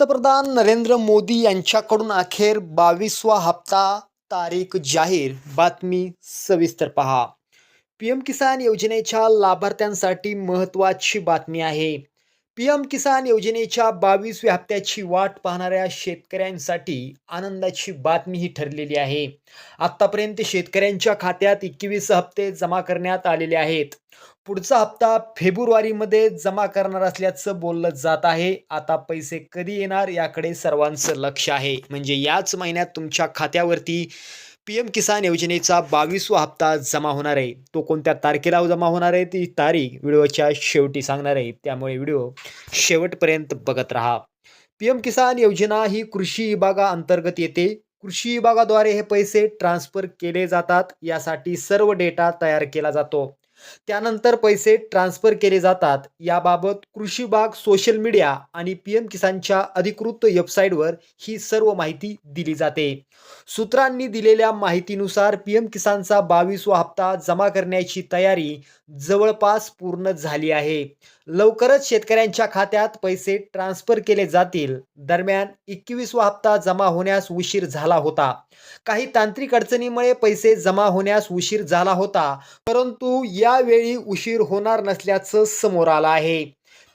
पंतप्रधान नरेंद्र मोदी यांच्याकडून अखेर बावीसवा हप्ता तारीख जाहीर. बातमी सविस्तर पहा. पी एम किसान योजनेच्या लाभार्थ्यांसाठी महत्त्वाची बातमी आहे. पी एम किसान योजनेच्या बावीसव्या हप्त्याची वाट पाहणाऱ्या शेतकऱ्यांसाठी आनंदाची बातमी ही ठरलेली आहे. आत्तापर्यंत शेतकऱ्यांच्या खात्यात एकवीस हप्ते जमा करण्यात आलेले आहेत. पुढचा हप्ता फेब्रुवारीमध्ये जमा करणार असल्याचं बोललं जात आहे. आता पैसे कधी येणार याकडे सर्वांचं लक्ष आहे. म्हणजे याच महिन्यात तुमच्या खात्यावरती पी एम किसान योजनेचा बावीसवा हप्ता जमा होणार आहे. तो कोणत्या तारखेला जमा होणार आहे? ती तारीख व्हिडिओच्या शेवटी सांगणार आहे. त्यामुळे व्हिडिओ शेवटपर्यंत बघत राहा. पी एम किसान योजना ही कृषी विभागाअंतर्गत येते. कृषी विभागाद्वारे हे पैसे ट्रान्सफर केले जातात. यासाठी सर्व डेटा तयार केला जातो. त्यानंतर पैसे ट्रान्सफर केले जातात. याबाबत कृषी बाग सोशल मीडिया आणि पी एम किसानच्या अधिकृत वेबसाईटवर ही सर्व माहिती दिली जाते. सूत्रांनी दिलेल्या माहितीनुसार पी एम किसानचा बावीसवा हप्ता जमा करण्याची तयारी जवळपास पूर्ण झाली आहे. लवकरच शेतकऱ्यांच्या खात्यात पैसे ट्रान्सफर केले जातील. दरम्यान एकवीसवा हप्ता जमा होण्यास उशीर झाला होता. काही तांत्रिक अडचणीमुळे पैसे जमा होण्यास उशीर झाला होता परंतु यावेळी उशीर होणार नसल्याचं समोर आलं आहे.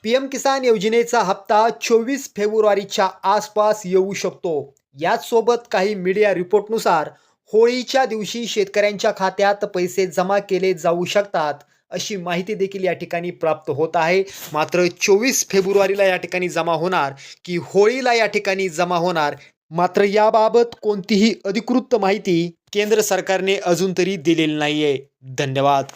पी एम किसान योजनेचा हप्ता चोवीस फेब्रुवारीच्या आसपास येऊ शकतो. याचसोबत काही मीडिया रिपोर्टनुसार होळीच्या दिवशी शेतकऱ्यांच्या खात्यात पैसे जमा केले जाऊ शकतात अशी माहिती देखील या ठिकाणी प्राप्त होत आहे. मात्र चोवीस फेब्रुवारीला या ठिकाणी जमा होणार की होळीला या ठिकाणी जमा होणार? मात्र याबाबत कोणतीही अधिकृत माहिती केंद्र सरकारने अजून तरी दिलेली नाहीये. धन्यवाद.